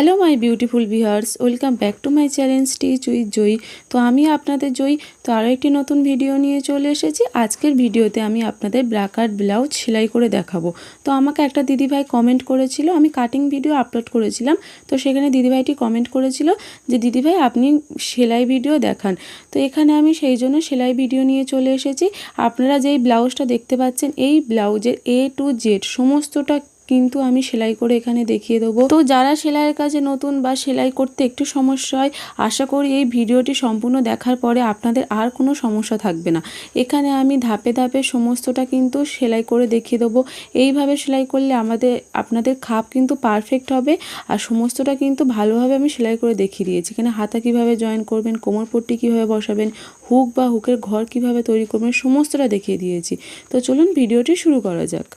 Hello my beautiful viewers welcome back to my channel stitch with Joyee তো আমি আপনাদের জয়ী, তো আরও একটি নতুন ভিডিও নিয়ে চলে এসেছি। আজকের ভিডিওতে আমি আপনাদের ব্ল্যাক আর্ট ব্লাউজ সেলাই করে দেখাবো। তো আমাকে একটা দিদিভাই কমেন্ট করেছিল, আমি কাটিং ভিডিও আপলোড করেছিলাম। তো সেখানে দিদিভাইটি কমেন্ট করেছিল যে, দিদিভাই, আপনি সেলাই ভিডিও দেখান। তো এখানে আমি সেই জন্য সেলাই ভিডিও নিয়ে চলে এসেছি। আপনারা যেই ব্লাউজটা দেখতে পাচ্ছেন, এই ব্লাউজের এ টু জেড সমস্তটা কিন্তু আমি সেলাই করে এখানে দেখিয়ে দেবো। তো যারা সেলাইয়ের কাজে নতুন বা সেলাই করতে একটু সমস্যা হয়, আশা করি এই ভিডিওটি সম্পূর্ণ দেখার পরে আপনাদের আর কোনো সমস্যা থাকবে না। এখানে আমি ধাপে ধাপে সমস্তটা কিন্তু সেলাই করে দেখিয়ে দেবো। এইভাবে সেলাই করলে আমাদের, আপনাদের খাপ কিন্তু পারফেক্ট হবে আর সমস্তটা কিন্তু ভালোভাবে আমি সেলাই করে দেখিয়ে দিয়েছি। এখানে হাতা কীভাবে জয়েন করবেন, কোমর পট্টি কীভাবে বসাবেন হুক বা হুকের ঘর কীভাবে তৈরি করবেন, সমস্তটা দেখিয়ে দিয়েছি। তো চলুন ভিডিওটি শুরু করা যাক।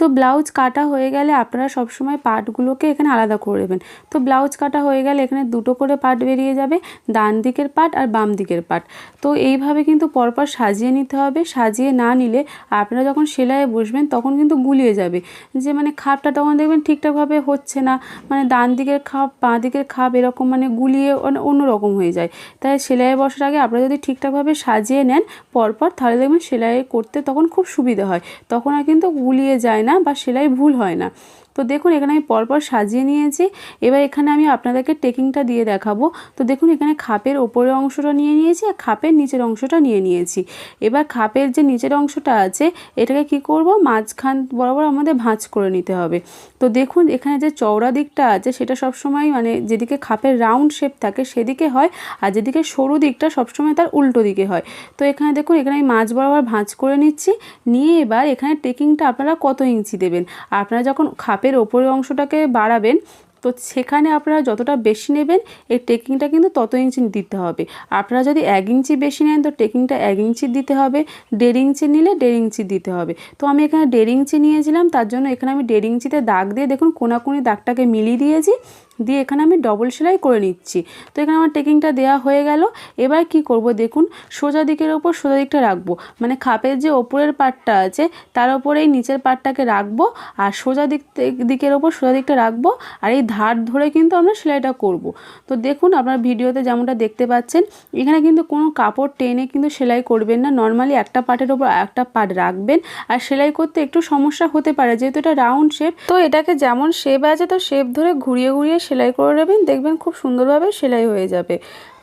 তো ব্লাউজ কাটা হয়ে গেলে আপনারা সবসময় পার্টগুলোকে এখানে আলাদা করে দেবেন তো ব্লাউজ কাটা হয়ে গেলে এখানে দুটো করে পার্ট বেরিয়ে যাবে, ডান দিকের পার্ট আর বাম দিকের পার্ট তো এইভাবে কিন্তু পরপর সাজিয়ে নিতে হবে। সাজিয়ে না নিলে আপনারা যখন সেলাইয়ে বসবেন তখন কিন্তু গুলিয়ে যাবে। যে মানে খাপটা তখন দেখবেন ঠিকঠাকভাবে হচ্ছে না মানে ডান দিকের খাপ, বাঁ দিকের খাপ এরকম মানে গুলিয়ে অন্য রকম হয়ে যায়। তাই সেলাইয়ে বসার আগে আপনারা যদি ঠিকঠাকভাবে সাজিয়ে নেন পরপর, তাহলে দেখবেন সেলাই করতে তখন খুব সুবিধা হয়। তখন আর কিন্তু গুলিয়ে যায় না। না বা সেলাই ভুল হয় না। তো দেখুন, এখানে আমি পরপর সাজিয়ে নিয়েছি। এবার এখানে আমি আপনাদেরকে টেকিংটা দিয়ে দেখাবো। তো দেখুন, এখানে খাপের ওপরের অংশটা নিয়ে নিয়েছি আর খাপের নিচের অংশটা নিয়ে নিয়েছি। এবার খাপের যে নিচের অংশটা আছে, এটাকে কি করব? মাঝখান বরাবর আমাদের ভাঁজ করে নিতে হবে। তো দেখুন, এখানে যে চওড়া দিকটা আছে, সেটা সবসময় মানে যেদিকে খাপের রাউন্ড শেপ থাকে, সেদিকে হয়। আর যেদিকে সরু দিকটা সবসময় তার উল্টো দিকে হয়। তো এখানে দেখুন, এখানে আমি মাঝ বরাবর ভাঁজ করে নিচ্ছি। নিয়ে এবার এখানে টেকিংটা আপনারা কত ইঞ্চি দেবেন? আপনারা যখন খাপের ওপরের অংশটাকে বাড়াবেন, তো সেখানে আপনারা যতটা বেশি নেবেন, এই টেকিংটা কিন্তু তত ইঞ্চি দিতে হবে। আপনারা যদি এক ইঞ্চি বেশি নেন, তো টেকিংটা এক ইঞ্চি দিতে হবে, দেড় ইঞ্চি নিলে দেড় ইঞ্চি দিতে হবে। তো আমি এখানে দেড় ইঞ্চি নিয়েছিলাম, তার জন্য এখানে আমি দেড় ইঞ্চিতে দাগ দিয়ে দেখুন কোনাকুনি দাগটাকে মিলিয়ে দিয়েছি। দিয়ে এখানে আমি ডবল সেলাই করে নিচ্ছি। তো এখানে আমার টেকিংটা দেওয়া হয়ে গেল। এবার কি করব দেখুন, সোজা দিকের ওপর সোজা দিকটা রাখব। মানে খাপের যে ওপরের পার্টটা আছে, তার ওপরে এই নিচের পার্টটাকে রাখব আর সোজা দিক দিকের ওপর সোজা দিকটা রাখব আর এই ধার ধরে কিন্তু আমরা সেলাইটা করব। তো দেখুন, আপনার ভিডিওতে যেমনটা দেখতে পাচ্ছেন, এখানে কিন্তু কোনো কাপড় টেনে কিন্তু সেলাই করবেন না। নর্মালি একটা পার্টের ওপর একটা পার্ট রাখবেন আর সেলাই করতে একটু সমস্যা হতে পারে, যেহেতু এটা রাউন্ড শেপ তো এটাকে যেমন শেপ আছে, তো শেপ ধরে ঘুরিয়ে ঘুরিয়ে সেলাই করে নেবেন দেখবেন খুব সুন্দরভাবে সেলাই হয়ে যাবে।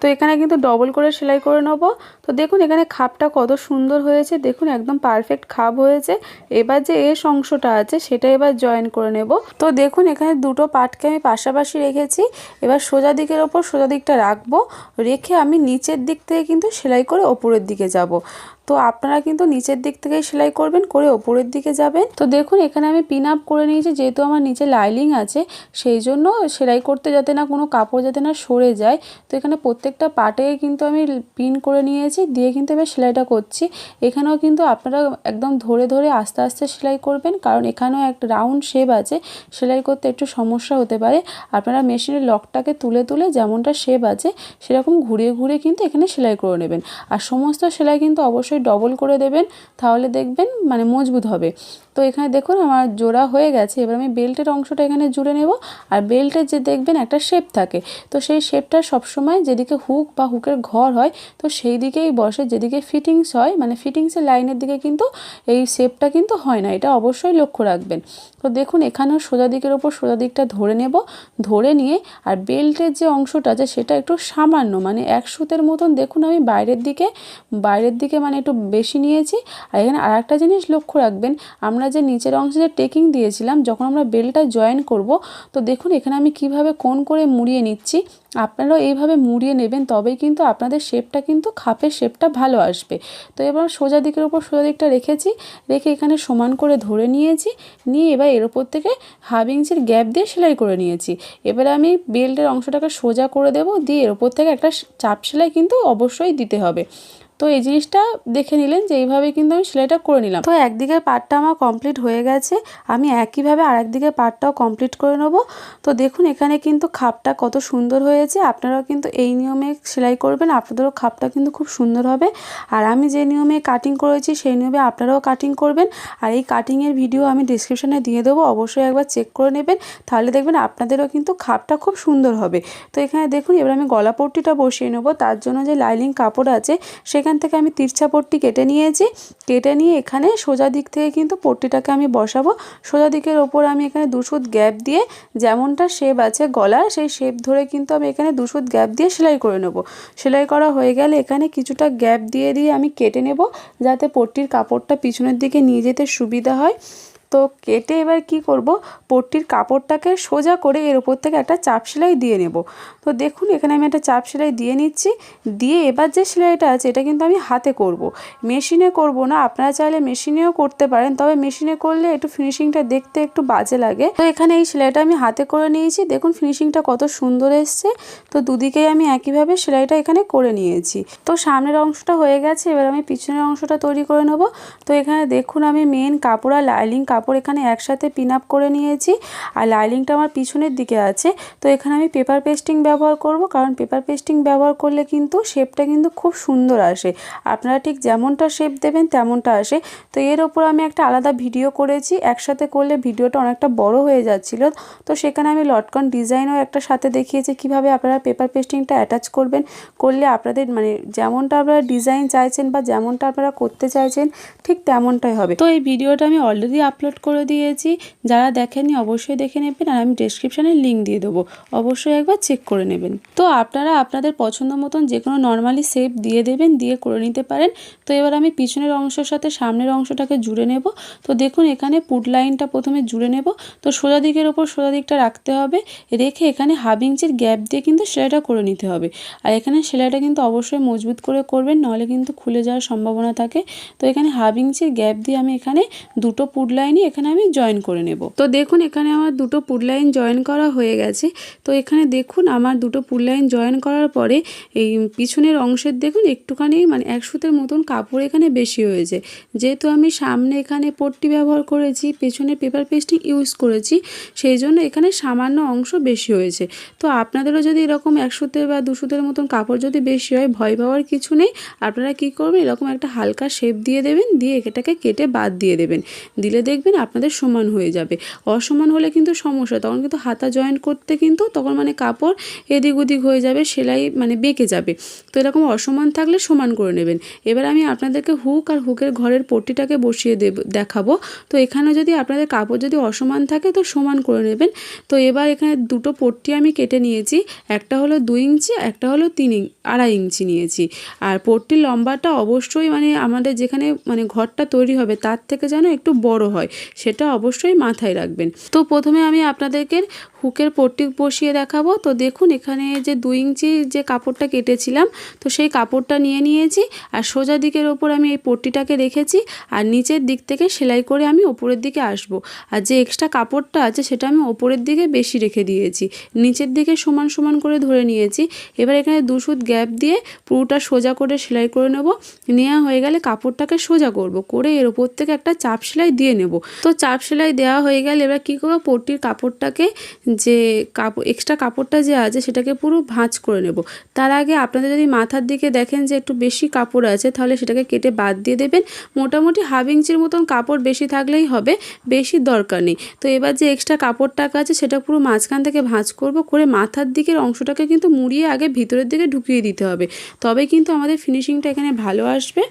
তো এখানে কিন্তু ডবল করে সেলাই করে নেব। তো দেখুন এখানে খাপটা কত সুন্দর হয়েছে। দেখুন একদম পারফেক্ট খাপ হয়েছে। এবার যে এস অংশটা আছে, সেটা এবার জয়েন করে নেব। তো দেখুন এখানে দুটো পাটকে আমি পাশাপাশি রেখেছি। এবার সোজা দিকের ওপর সোজা দিকটা রাখব। রেখে আমি নিচের দিক থেকে কিন্তু সেলাই করে ওপরের দিকে যাব। তো আপনারা কিন্তু নিচের দিক থেকেই সেলাই করবেন, করে ওপরের দিকে যাবেন। তো দেখুন এখানে আমি পিন আপ করে নিয়েছি, যেহেতু আমার নিচে লাইলিং আছে, সেই জন্য সেলাই করতে যাতে না কোনো কাপড় যাতে না সরে যায়। তো এখানে প্রত্যেকটা পাটে কিন্তু আমি পিন করে নিয়েছি, দিয়ে কিন্তু এবার সেলাইটা করছি। এখানেও কিন্তু আপনারা একদম ধরে ধরে আস্তে আস্তে সেলাই করবেন, কারণ এখানেও একটা রাউন্ড শেপ আছে। সেলাই করতে একটু সমস্যা হতে পারে। আপনারা মেশিনের লকটাকে তুলে তুলে যেমনটা শেপ আছে, সেরকম ঘুরিয়ে ঘুরিয়ে কিন্তু এখানে সেলাই করে নেবেন। আর সমস্ত সেলাই কিন্তু অবশ্যই ডবল করে দেবেন, তাহলে দেখবেন মানে মজবুত হবে। তো এখানে দেখুন আমার জোড়া হয়ে গেছে, এবার আমি বেল্টের অংশটা এখানে জুড়ে নেব। আর বেল্টের যে দেখবেন একটা শেপ থাকে, তো সেই শেপটা সবসময় যেদিকে হুক বা হুকের ঘর হয়, তো সেই দিকেই বসে, যেদিকে ফিটিংস হয় মানে ফিটিংসের লাইনের দিকে কিন্তু এই শেপটা কিন্তু হয় না, এটা অবশ্যই লক্ষ্য রাখবেন। তো দেখুন এখানেও সোজা দিকের ওপর সোজা দিকটা ধরে নেব, ধরে নিয়ে, আর বেল্টের যে অংশটা আছে, সেটা একটু সামান্য মানে এক সুতের মতন দেখুন আমি বাইরের দিকে বাইরের দিকে মানে একটু বেশি নিয়েছি। আর এখানে আর একটা জিনিস লক্ষ্য রাখবেন, আমরা যে নিচের অংশে যে টেকিং দিয়েছিলাম, যখন আমরা বেলটা জয়েন করব, তো দেখুন এখানে আমি কীভাবে কোন করে মুড়িয়ে নিচ্ছি। আপনারাও এইভাবে মুড়িয়ে নেবেন, তবেই কিন্তু আপনাদের শেপটা কিন্তু খাপের শেপটা ভালো আসবে। তো এবার সোজা দিকের ওপর সোজা দিকটা রেখেছি, রেখে এখানে সমান করে ধরে নিয়েছি, নিয়ে এবার এর ওপর থেকে হাফ ইঞ্চির গ্যাপ দিয়ে সেলাই করে নিয়েছি। এবারে আমি বেল্টের অংশটাকে সোজা করে দেব, দিয়ে এর ওপর থেকে একটা চাপ সেলাই কিন্তু অবশ্যই দিতে হবে। তো এই জিনিসটা দেখে নিলেন যে এইভাবে কিন্তু আমি সেলাইটা করে নিলাম। তো একদিকের পার্টটা আমার কমপ্লিট হয়ে গেছে, আমি একইভাবে আরেকদিকের পার্টটাও কমপ্লিট করে নেব। তো দেখুন, এখানে কিন্তু খাপটা কত সুন্দর হয়েছে। আপনারাও কিন্তু এই নিয়মে সেলাই করবেন, আপনাদেরও খাপটা কিন্তু খুব সুন্দর হবে। আর আমি যে নিয়মে কাটিং করেছি, সেই নিয়মে আপনারাও কাটিং করবেন। আর এই কাটিংয়ের ভিডিও আমি ডিসক্রিপশানে দিয়ে দেবো, অবশ্যই একবার চেক করে নেবেন। তাহলে দেখবেন আপনাদেরও কিন্তু খাপটা খুব সুন্দর হবে। তো এখানে দেখুন, এবার আমি গলা পট্টিটা বসিয়ে নেব। তার জন্য যে লাইলিং কাপড় আছে, সেখান থেকে আমি তিরছা পট্টি কেটে নিয়েছি। কেটে নিয়ে এখানে সোজা দিক থেকে কিন্তু পট্টিটাকে আমি বসাবো। সোজা দিকের ওপর আমি এখানে দুশুদ গ্যাপ দিয়ে যেমনটা শেপ আছে গলার, সেই শেপ ধরে কিন্তু আমি এখানে দুশুদ গ্যাপ দিয়ে সেলাই করে নেব। সেলাই করা হয়ে গেলে এখানে কিছুটা গ্যাপ দিয়ে দিয়ে আমি কেটে নেব যাতে পট্টির কাপড়টা পিছনের দিকে নিয়ে যেতে সুবিধা হয়। তো কেটে এবার কি করব? পট্টির কাপড়টাকে সোজা করে এর উপর থেকে একটা চাপ সেলাই দিয়ে নেব। তো দেখুন, এখানে আমি একটা চাপ সেলাই দিয়ে নিচ্ছি। দিয়ে এবার যে সেলাইটা আছে, এটা কিন্তু আমি হাতে করব। মেশিনে করব না, আপনারা চাইলে মেশিনেও করতে পারেন, তবে মেশিনে করলে একটু ফিনিশিংটা দেখতে একটু বাজে লাগে। তো এখানে এই সেলাইটা আমি হাতে করে নিয়েছি। দেখুন, ফিনিশিংটা কত সুন্দর এসছে। তো দুদিকেই আমি একইভাবে সেলাইটা এখানে করে নিয়েছি। তো সামনের অংশটা হয়ে গেছে, এবার আমি পিছনের অংশটা তৈরি করে নেব। তো এখানে দেখুন, আমি মেন কাপড় আর লাইলিং কাপড় এখানে একসাথে পিন আপ করে নিয়েছি। আর লাইলিংটা আমার পিছনের দিকে আছে। তো এখানে আমি পেপার পেস্টিং ব্যবহার করব, কারণ পেপার পেস্টিং ব্যবহার করলে কিন্তু শেপটা কিন্তু খুব সুন্দর আসে। আপনারা ঠিক যেমনটা শেপ দেবেন, তেমনটা আসে। তো এর ওপর আমি একটা আলাদা ভিডিও করেছি। একসাথে করলে ভিডিওটা অনেকটা বড় হয়ে যাচ্ছিল। তো সেখানে আমি লটকন ডিজাইনও একটা সাথে দেখিয়েছি, কীভাবে আপনারা পেপার পেস্টিংটা অ্যাটাচ করবেন। করলে আপনাদের মানে যেমনটা আপনারা ডিজাইন চাইছেন বা যেমনটা আপনারা করতে চাইছেন, ঠিক তেমনটাই হবে। তো এই ভিডিওটা আমি অলরেডি আপলোড করে দিয়েছি। যারা দেখেননি অবশ্যই দেখে নেবেন আর আমি ডেসক্রিপশানে লিঙ্ক দিয়ে দেবো। অবশ্যই একবার চেক করে নেবেন। তো আপনারা আপনাদের পছন্দ মতন যে কোনো নর্মালি শেপ দিয়ে দেবেন, দিয়ে করে নিতে পারেন। তো এবার আমি পিছনের অংশের সাথে সামনের অংশটাকে জুড়ে নেব। তো দেখুন এখানে পুট লাইনটা প্রথমে জুড়ে নেব। তো সোজা দিকের ওপর সোজা দিকটা রাখতে হবে। রেখে এখানে হাফ ইঞ্চির গ্যাপ দিয়ে কিন্তু সেলাইটা করে নিতে হবে। আর এখানে সেলাইটা কিন্তু অবশ্যই মজবুত করে করবেন, নাহলে কিন্তু খুলে যাওয়ার সম্ভাবনা থাকে। তো এখানে হাফ ইঞ্চির গ্যাপ দিয়ে আমি এখানে দুটো পুট লাইনই এখানে আমি জয়েন করে নেব। তো দেখুন, এখানে আমার দুটো পুট লাইন জয়েন করা হয়ে গেছে। তো এখানে দেখুন, আমার দুটো পুট লাইন জয়েন করার পরে এই পিছনের অংশের দেখুন, একটুখানি মানে এক সুতের মতন কাপড় এখানে বেশি হয়েছে। যেহেতু আমি সামনে এখানে পট্টি ব্যবহার করেছি পেছনে পেপার পেস্টিং ইউজ করেছি, সেই জন্য এখানে সামান্য অংশ বেশি হয়েছে। তো আপনাদেরও যদি এরকম এক সুতের বা দু সুতের মতন কাপড় যদি বেশি হয়, ভয় পাওয়ার কিছু নেই। আপনারা কি করবেন? এরকম একটা হালকা শেপ দিয়ে দেবেন, দিয়ে এটাকে কেটে বাদ দিয়ে দেবেন। দিলে দেখবেন আপনাদের সমান হয়ে যাবে। অসমান হলে কিন্তু সমস্যা, তখন কিন্তু হাতা জয়েন্ট করতে কিন্তু তখন মানে কাপড় এদিক ওদিক হয়ে যাবে, সেলাই মানে বেঁকে যাবে। তো এরকম অসমান থাকলে সমান করে নেবেন। এবার আমি আপনাদেরকে হুক আর হুকের ঘরের পট্টিটাকে বসিয়ে দেব, দেখাবো। তো এখানে যদি আপনাদের কাপড় যদি অসমান থাকে তো সমান করে নেবেন। তো এবার এখানে দুটো পট্টি আমি কেটে নিয়েছি, একটা হলো দুই ইঞ্চি, একটা হলো তিন আড়াই ইঞ্চি নিয়েছি। আর পট্টির লম্বাটা অবশ্যই মানে আমাদের যেখানে মানে ঘরটা তৈরি হবে তার থেকে যেন একটু বড় হয়। সেটা অবশ্যই মাথায় রাখবেন। তো প্রথমে আমি আপনাদেরকে হুকের পট্টি বসিয়ে দেখাবো। তো দেখুন, এখানে যে দুই ইঞ্চি যে কাপড়টা কেটেছিলাম, তো সেই কাপড়টা নিয়ে নিয়েছি আর সোজা দিকের ওপর আমি এই পট্টিটাকে রেখেছি আর নিচের দিক থেকে সেলাই করে আমি ওপরের দিকে আসব। আর যে এক্সট্রা কাপড়টা আছে, সেটা আমি ওপরের দিকে বেশি রেখে দিয়েছি। নিচের দিকে সমান সমান করে ধরে নিয়েছি। এবার এখানে দুশুদ গ্যাপ দিয়ে পুরোটা সোজা করে সেলাই করে নেব। নেওয়া হয়ে গেলে কাপড়টাকে সোজা করব। করে এর ওপর থেকে একটা চাপ সেলাই দিয়ে নেব। তো চাপ সেলাই দেওয়া হয়ে গেলে এবার কী করব? পট্টির কাপড়টাকে যে কাপড় এক্সট্রা কাপড়টা যে আছে সেটাকে পুরো ভাঁজ করে নেব। তার আগে আপনাদের যদি মাথার দিকে দেখেন যে একটু বেশি কাপড় আছে, তাহলে সেটাকে কেটে বাদ দিয়ে দেবেন। মোটামুটি হাফ ইঞ্চির মতন কাপড় বেশি থাকলেই হবে, বেশি দরকার নেই। তো এবার যে এক্সট্রা কাপড়টা আছে সেটা পুরো মাঝখান থেকে ভাঁজ করব, করে মাথার দিকের অংশটাকে কিন্তু মুড়িয়ে আগে ভিতরের দিকে ঢুকিয়ে দিতে হবে। তবে কিন্তু আমাদের ফিনিশিংটা এখানে ভালো আসবে।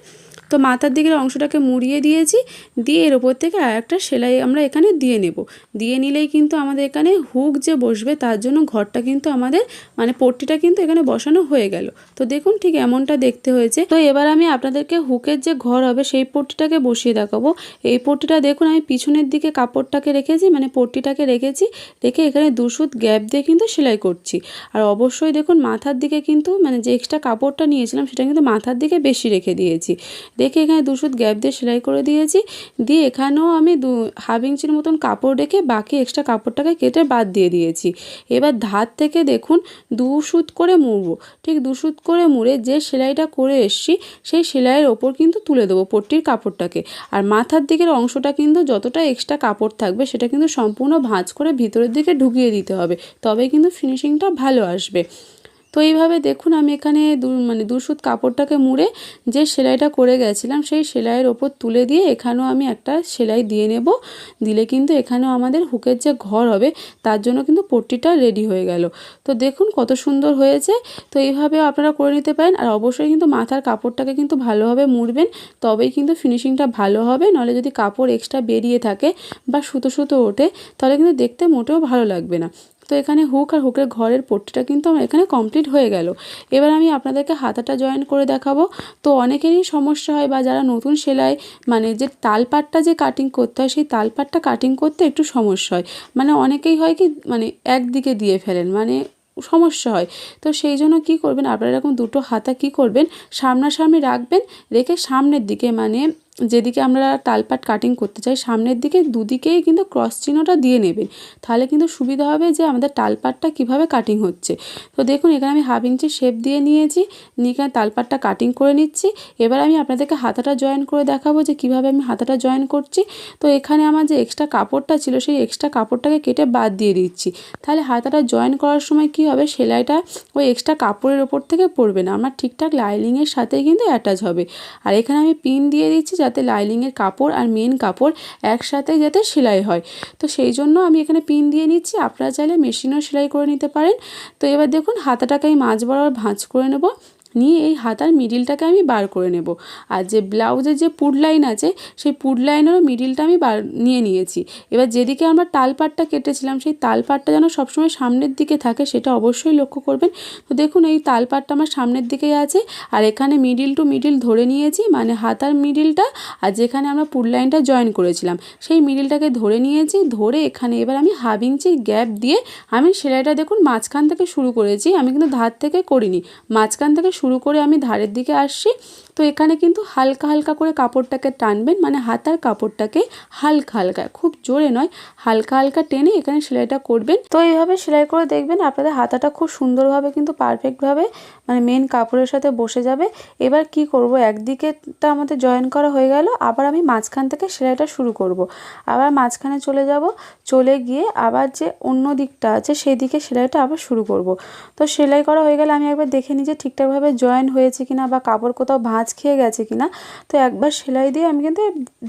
তো মাথার দিকের অংশটাকে মুড়িয়ে দিয়েছি, দিয়ে এর ওপর থেকে আর একটা সেলাই আমরা এখানে দিয়ে নেব। দিয়ে নিলেই কিন্তু আমাদের এখানে হুক যে বসবে তার জন্য ঘরটা কিন্তু আমাদের মানে পট্টিটা কিন্তু এখানে বসানো হয়ে গেল। তো দেখুন ঠিক এমনটা দেখতে হয়েছে। তো এবার আমি আপনাদেরকে হুকের যে ঘর হবে সেই পট্টিটাকে বসিয়ে দেখাবো। এই পট্টিটা দেখুন আমি পিছনের দিকে কাপড়টাকে রেখেছি মানে পট্টিটাকে রেখেছি, রেখে এখানে দুশুদ গ্যাপ দিয়ে কিন্তু সেলাই করছি। আর অবশ্যই দেখুন মাথার দিকে কিন্তু মানে যে এক্সট্রা কাপড়টা নিয়েছিলাম সেটা কিন্তু মাথার দিকে বেশি রেখে দিয়েছি। রেখে এখানে দুশুদ গ্যাপ দিয়ে সেলাই করে দিয়েছি। দিয়ে এখানেও আমি দু হাফ ইঞ্চির মতন কাপড় রেখে বাকি এক্সট্রা কাপড়টাকে কেটে বাদ দিয়ে দিয়েছি। এবার ধার থেকে দেখুন দু সুত করে মুড়বো। ঠিক দু সুত করে মুড়ে যে সেলাইটা করে এসছি, সেই সেলাইয়ের ওপর কিন্তু তুলে দেবো পট্টির কাপড়টাকে। আর মাথার দিকের অংশটা কিন্তু যতটা এক্সট্রা কাপড় থাকবে, সেটা কিন্তু সম্পূর্ণ ভাঁজ করে ভিতরের দিকে ঢুকিয়ে দিতে হবে। তবে কিন্তু ফিনিশিংটা ভালো আসবে। তো এইভাবে দেখুন আমি এখানে মানে দু সুত কাপড়টাকে মুড়ে যে সেলাইটা করে গেছিলাম, সেই সেলাইয়ের ওপর তুলে দিয়ে এখানেও আমি একটা সেলাই দিয়ে নেব। দিলে কিন্তু এখানেও আমাদের হুকের যে ঘর হবে, তার জন্য কিন্তু পট্টিটা রেডি হয়ে গেল। তো দেখুন কত সুন্দর হয়েছে। তো এইভাবেও আপনারা করে নিতে পারেন। আর অবশ্যই কিন্তু মাথার কাপড়টাকে কিন্তু ভালোভাবে মুড়বেন, তবেই কিন্তু ফিনিশিংটা ভালো হবে। নাহলে যদি কাপড় এক্সট্রা বেরিয়ে থাকে বা সুতো সুতো ওঠে, তাহলে কিন্তু দেখতে মোটেও ভালো লাগবে না। তো এখানে হুক আর হুকের ঘরের পট্টিটা কিন্তু আমার এখানে কমপ্লিট হয়ে গেল। এবার আমি আপনাদেরকে হাতাটা জয়েন করে দেখাবো। তো অনেকেরই সমস্যা হয় বা যারা নতুন সেলাই মানে যে তালপাটটা যে কাটিং করতে হয়, সেই তালপাটটা কাটিং করতে একটু সমস্যা হয়। মানে অনেকেই হয় কি মানে একদিকে দিয়ে ফেলেন মানে সমস্যা হয়। তো সেই জন্য কী করবেন, আপনারা এরকম দুটো হাতা কী করবেন, সামনাসামনি রাখবেন, রেখে সামনের দিকে মানে যেদিকে আমরা তালপাট কাটিং করতে চাই, সামনের দিকে দুদিকেই কিন্তু ক্রস চিহ্নটা দিয়ে নেবেন তাহলে কিন্তু সুবিধা হবে যে আমাদের তালপাটটা কীভাবে কাটিং হচ্ছে। তো দেখুন, এখানে আমি হাফ ইঞ্চি শেপ দিয়ে নিয়েছি, নিয়ে তালপাটটা কাটিং করে নিচ্ছি। এবার আমি আপনাদেরকে হাতাটা জয়েন করে দেখাবো যে কীভাবে আমি হাতাটা জয়েন করছি। তো এখানে আমার যে এক্সট্রা কাপড়টা ছিল, সেই এক্সট্রা কাপড়টাকে কেটে বাদ দিয়ে দিচ্ছি। তাহলে হাতাটা জয়েন করার সময় কি হবে? সেলাইটা ওই এক্সট্রা কাপড়ের ওপর থেকে পড়বে না। আমার ঠিকঠাক লাইনিংয়ের সাথেই কিন্তু অ্যাটাচ হবে। আর এখানে আমি পিন দিয়ে দিচ্ছি যাতে লাইলিংয়ের কাপড় আর মেন কাপড় একসাথে যাতে সেলাই হয়। তো সেই জন্য আমি এখানে পিন দিয়ে নিচ্ছি। আপনারা চাইলে মেশিনও সেলাই করে নিতে পারেন। তো এবার দেখুন, হাতাটাকে আমি মাঝ বরাবর ভাঁজ করে নেব। নিয়ে এই হাতার মিডিলটাকে আমি বার করে নেব। আর যে ব্লাউজের যে পুড লাইন আছে, সেই পুড লাইনেরও মিডিলটা আমি বার নিয়ে নিয়েছি। এবার যেদিকে আমরা তালপাটটা কেটেছিলাম, সেই তালপাটটা যেন সবসময় সামনের দিকে থাকে, সেটা অবশ্যই লক্ষ্য করবেন। তো দেখুন, এই তালপাটটা আমার সামনের দিকেই আছে, আর এখানে মিডিল টু মিডিল ধরে নিয়েছি মানে হাতার মিডিলটা আর যেখানে আমরা পুড লাইনটা জয়েন করেছিলাম, সেই মিডিলটাকে ধরে নিয়েছি, ধরে এখানে এবার আমি হাফ ইঞ্চির গ্যাপ দিয়ে আমি সেলাইটা দেখুন, মাঝখান থেকে শুরু করেছি, আমি কিন্তু ধার থেকে করিনি, মাঝখান থেকে শুরু করে আমি ধারের দিকে আসছি। তো এখানে কিন্তু হালকা হালকা করে কাপড়টাকে টানবেন মানে হাতার কাপড়টাকে হালকা হালকা, খুব জোরে নয়, হালকা হালকা টেনে এখানে সেলাইটা করবেন। তো এইভাবে সেলাই করে দেখবেন আপনাদের হাতাটা খুব সুন্দরভাবে কিন্তু পারফেক্টভাবে মানে মেন কাপড়ের সাথে বসে যাবে। এবার কি করব? একদিকেটা আমাদের জয়েন করা হয়ে গেল, আবার আমি মাঝখান থেকে সেলাইটা শুরু করব। আবার মাঝখানে চলে যাব, চলে গিয়ে আবার যে অন্য দিকটা আছে সেই দিকে সেলাইটা আবার শুরু করব। তো সেলাই করা হয়ে গেলে আমি একবার দেখে নিই যে ঠিকঠাকভাবে জয়েন হয়েছে কিনা বা কাপড় কোথাও ভাঁজ খেয়ে গেছে কিনা, তো একবার সেলাই দিয়ে আমি কিন্তু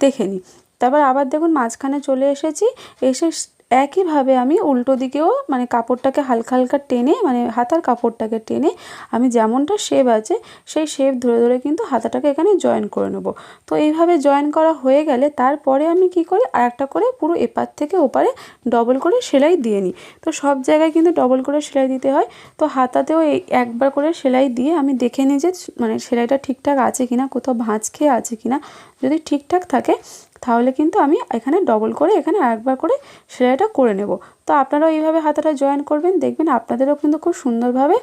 দেখে নিই। তারপর আবার দেখুন মাঝখানে চলে এসেছি, এসে একইভাবে আমি উল্টো দিকেও মানে কাপড়টাকে হালকা হালকা টেনে মানে হাতার কাপড়টাকে টেনে আমি যেমনটা শেপ আছে, সেই শেপ ধরে ধরে কিন্তু হাতাটাকে এখানে জয়েন করে নেব। তো এইভাবে জয়েন করা হয়ে গেলে তারপরে আমি কি করি আর একটা করে পুরো এপার থেকে ওপারে ডবল করে সেলাই দিয়ে নিই। তো সব জায়গায় কিন্তু ডবল করে সেলাই দিতে হয়। তো হাতাতেও এই একবার করে সেলাই দিয়ে আমি দেখে নিই যে মানে সেলাইটা ঠিকঠাক আছে কিনা, কোথাও ভাঁজ খেয়ে আছে কিনা। যদি ঠিকঠাক থাকে তাহলে কিন্তু আমি এখানে ডবল করে এখানে আরেকবার করে সেলাইটা করে নেব। তো আপনারাও এইভাবে হাতাটা জয়েন করবেন, দেখবেন আপনাদেরও কিন্তু খুব সুন্দরভাবে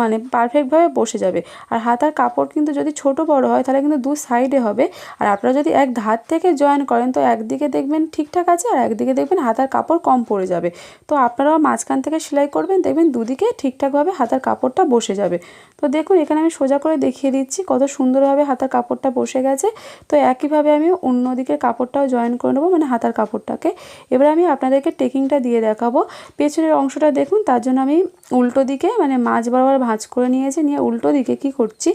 মানে পারফেক্টভাবে বসে যাবে। আর হাতার কাপড় কিন্তু যদি ছোট বড় হয়, তাহলে কিন্তু দু সাইডে হবে। আর আপনারা যদি এক ধার থেকে জয়েন করেন, তো একদিকে দেখবেন ঠিকঠাক আছে, আর একদিকে দেখবেন হাতার কাপড় কম পড়ে যাবে। তো আপনারাও মাঝখান থেকে সেলাই করবেন, দেখবেন দুদিকে ঠিকঠাকভাবে হাতার কাপড়টা বসে যাবে। তো দেখুন, এখানে আমি সোজা করে দেখিয়ে দিচ্ছি কত সুন্দরভাবে হাতার কাপড়টা বসে গেছে। তো একইভাবে আমি অন্য দিকের কাপড়টাও জয়েন করে নেব মানে হাতার কাপড়টাকে। এবার আমি আপনাদেরকে টেকিংটা দিয়ে দেখাবো। পেছনের অংশটা দেখুন, তার জন্য আমি উল্টো দিকে মানে মাঝ বরাবর ভাঁজ করে নিয়েছি, নিয়ে উল্টো দিকে কি করছি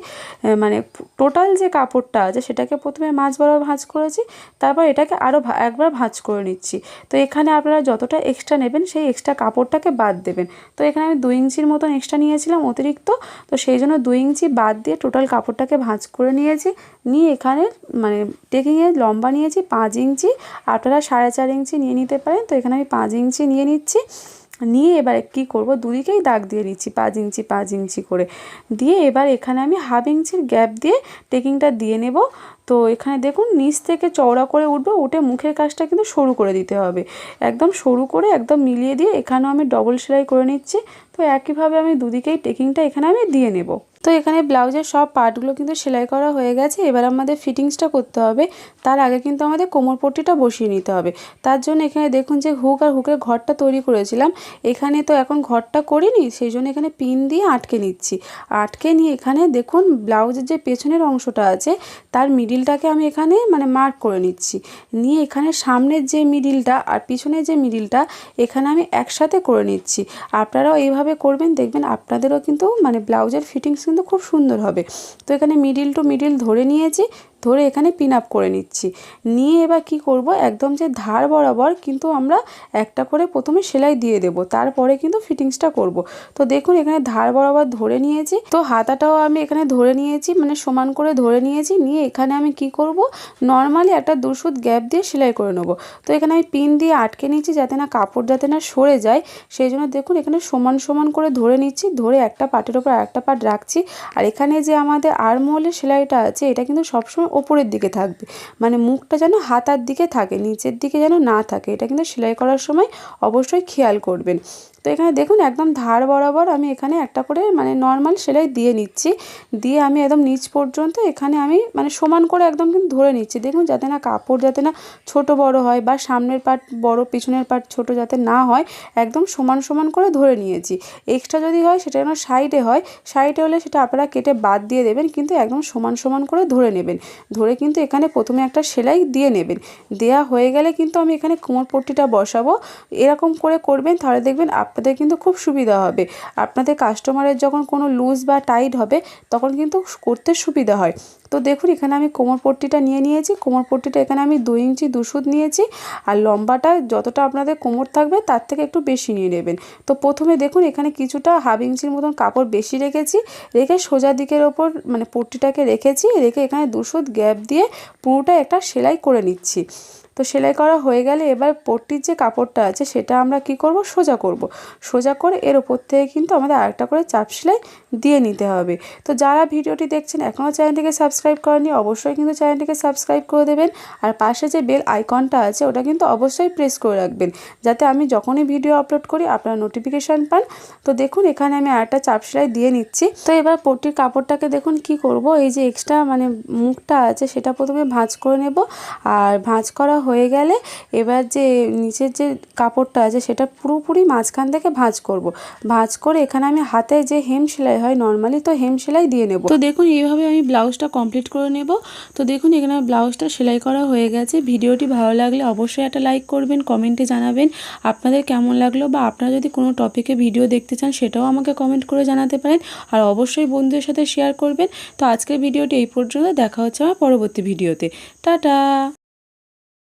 মানে টোটাল যে কাপড়টা আছে সেটাকে প্রথমে মাঝ বরাবর ভাঁজ করেছি, তারপর এটাকে আরও একবার ভাঁজ করে নিচ্ছি। তো এখানে আপনারা যতটা এক্সট্রা নেবেন সেই এক্সট্রা কাপড়টাকে বাদ দেবেন। তো এখানে আমি দুই ইঞ্চির মতন এক্সট্রা নিয়েছিলাম অতিরিক্ত, তো সেই জন্য দুই ইঞ্চি বাদ দিয়ে টোটাল কাপড়টাকে ভাঁজ করে নিয়েছি, নিয়ে এখানে মানে টেকিংয়ে লম্বা নিয়েছি পাঁচ ইঞ্চি, আপনারা সাড়ে চার ইঞ্চি নিয়ে নিতে পারেন, তো এখানে আমি পাঁচ ইঞ্চি নিয়ে নিচ্ছি। নিয়ে এবারে কি করব? দুদিকেই দাগ দিয়ে নিচ্ছি, পাঁচ ইঞ্চি পাঁচ ইঞ্চি করে। দিয়ে এবার এখানে আমি হাফ ইঞ্চির গ্যাপ দিয়ে টেকিংটা দিয়ে নেব। তো এখানে দেখুন, নিচ থেকে চওড়া করে উঠবো, উঠে মুখের কাজটা কিন্তু সরু করে দিতে হবে। একদম সরু করে, একদম মিলিয়ে দিয়ে এখানেও আমি ডবল সেলাই করে নিচ্ছি। তো একইভাবে আমি দুদিকেই টেকিংটা এখানে আমি দিয়ে নেব। তো এখানে ব্লাউজের সব পার্টগুলো কিন্তু সেলাই করা হয়ে গেছে। এবার আমাদের ফিটিংসটা করতে হবে। তার আগে কিন্তু আমাদের কোমর পট্টিটা বসিয়ে নিতে হবে। তার জন্য এখানে দেখুন যে হুক আর হুকের ঘরটা তৈরি করেছিলাম। এখানে তো এখন ঘরটা করিনি, সেই জন্য এখানে পিন দিয়ে আটকে নিচ্ছি। আটকে নিয়ে এখানে দেখুন, ব্লাউজের যে পেছনের অংশটা আছে, তার মিডিলটাকে আমি এখানে মানে মার্ক করে নিচ্ছি। নিয়ে এখানে সামনের যে মিডিলটা আর পিছনের যে মিডিলটা এখানে আমি একসাথে করে নিচ্ছি। আপনারাও এইভাবে করবেন, দেখবেন আপনাদেরও কিন্তু মানে ব্লাউজের ফিটিংস কিন্তু খুব সুন্দর হবে। তো এখানে মিডিল টু মিডিল ধরে নিয়েছি। ধরে এখানে পিন আপ করে নিচ্ছি। নিয়ে এবার কি করব? একদম যে ধার বরাবর কিন্তু আমরা একটা করে প্রথমে সেলাই দিয়ে দেব। তারপরে কিন্তু ফিটিংসটা করব। তো দেখুন, এখানে ধার বরাবর ধরে নিয়েছি। তো হাতাটাও আমি এখানে ধরে নিয়েছি মানে সমান করে ধরে নিয়েছি। নিয়ে এখানে আমি কি করব? নর্মালি একটা দুশুদ গ্যাপ দিয়ে সেলাই করে নেব। তো এখানে আমি পিন দিয়ে আটকে নিচ্ছি যাতে না কাপড় যাতে না সরে যায়। সেই জন্য দেখুন, এখানে সমান সমান করে ধরে নিচ্ছি, ধরে একটা পাটের ওপর একটা পাট রাখছি। আর এখানে যে আমাদের আরমোলের সেলাইটা আছে, এটা কিন্তু সবসময় ওপরের দিকে থাকবে। মানে মুখটা যেন হাতার দিকে থাকে, নিচের দিকে যেন না থাকে। এটা কিন্তু সেলাই করার সময় অবশ্যই খেয়াল করবেন। তো এখানে দেখুন, একদম ধার বরাবর আমি এখানে একটা করে মানে নর্মাল সেলাই দিয়ে নিচ্ছি। দিয়ে আমি একদম নিচ পর্যন্ত এখানে আমি মানে সমান করে একদম কিন্তু ধরে নিচ্ছি। দেখুন, যাতে না কাপড় যাতে না ছোট বড় হয় বা সামনের পার্ট বড়, পিছনের পার্ট ছোট যাতে না হয়, একদম সমান সমান করে ধরে নিয়েছি। এক্সট্রা যদি হয়, সেটা যেন সাইডে হয় সাইডে হলে সেটা আপনারা কেটে বাদ দিয়ে দেবেন, কিন্তু একদম সমান সমান করে ধরে নেবেন। ধরে কিন্তু এখানে প্রথমে একটা সেলাই দিয়ে নেবেন। দেয়া হয়ে গেলে কিন্তু আমি এখানে কোমর পট্টিটা বসাবো। এরকম করে করবেন, তাহলে দেখবেন আপনাদের কিন্তু খুব সুবিধা হবে। আপনাদের কাস্টমারের যখন কোনো লুজ বা টাইট হবে, তখন কিন্তু করতে সুবিধা হয়। তো দেখুন, এখানে আমি কোমর পট্টিটা নিয়ে নিয়েছি। কোমর পট্টিটা এখানে আমি দুই ইঞ্চি দুশুদ নিয়েছি। আর লম্বাটা যতটা আপনাদের কোমর থাকবে, তার থেকে একটু বেশি নিয়ে নেবেন। তো প্রথমে দেখুন, এখানে কিছুটা হাফ ইঞ্চির মতন কাপড় বেশি রেখেছি। রেখে সোজা দিকের ওপর মানে পট্টিটাকে রেখেছি। রেখে এখানে দুশুদ গ্যাপ দিয়ে পুরোটা একটা সেলাই করে নিচ্ছি। তো সেলাই করা হয়ে গেলে এবার পট্টির যে কাপড়টা আছে সেটা আমরা কি করব? সোজা করব। সোজা করে এর ওপর থেকে কিন্তু আমাদের আরেকটা করে চাপ সেলাই দিয়ে নিতে হবে। তো যারা ভিডিওটি দেখছেন এখনও চ্যানেলটিকে সাবস্ক্রাইব করেনি অবশ্যই কিন্তু চ্যানেলটিকে সাবস্ক্রাইব করে দেবেন। আর পাশে যে বেল আইকনটা আছে ওটা কিন্তু অবশ্যই প্রেস করে রাখবেন। যাতে আমি যখনই ভিডিও আপলোড করি আপনারা নোটিফিকেশান পান। তো দেখুন এখানে আমি আরেকটা চাপ সেলাই দিয়ে নিচ্ছি। তো এবার পট্টির কাপড়টাকে দেখুন কি করব? এই যে এক্সট্রা মানে মুখটা আছে সেটা প্রথমে ভাঁজ করে নেব। আর ভাঁজ করা হয়ে গেলে এবার যে নিচের যে কাপড়টা আছে সেটা পুরোপুরি মাঝখান থেকে ভাঁজ করব। ভাঁজ করে এখানে আমি হাতে যে হেম সেলাই হয় নর্মালি তো হেম সেলাই দিয়ে নেব। তো দেখুন, এইভাবে আমি ব্লাউজটা কমপ্লিট করে নেব। তো দেখুন, এখানে ব্লাউজটা সেলাই করা হয়ে গেছে। ভিডিওটি ভালো লাগলে অবশ্যই একটা লাইক করবেন কমেন্টে জানাবেন। আপনাদের কেমন লাগল বা আপনারা যদি কোনো টপিকে ভিডিও দেখতে চান, সেটাও আমাকে কমেন্ট করে জানাতে পারেন। আর অবশ্যই বন্ধুদের সাথে শেয়ার করবেন। তো আজকের ভিডিওটি এই পর্যন্ত। দেখা হচ্ছে আমার পরবর্তী ভিডিওতে টাটা!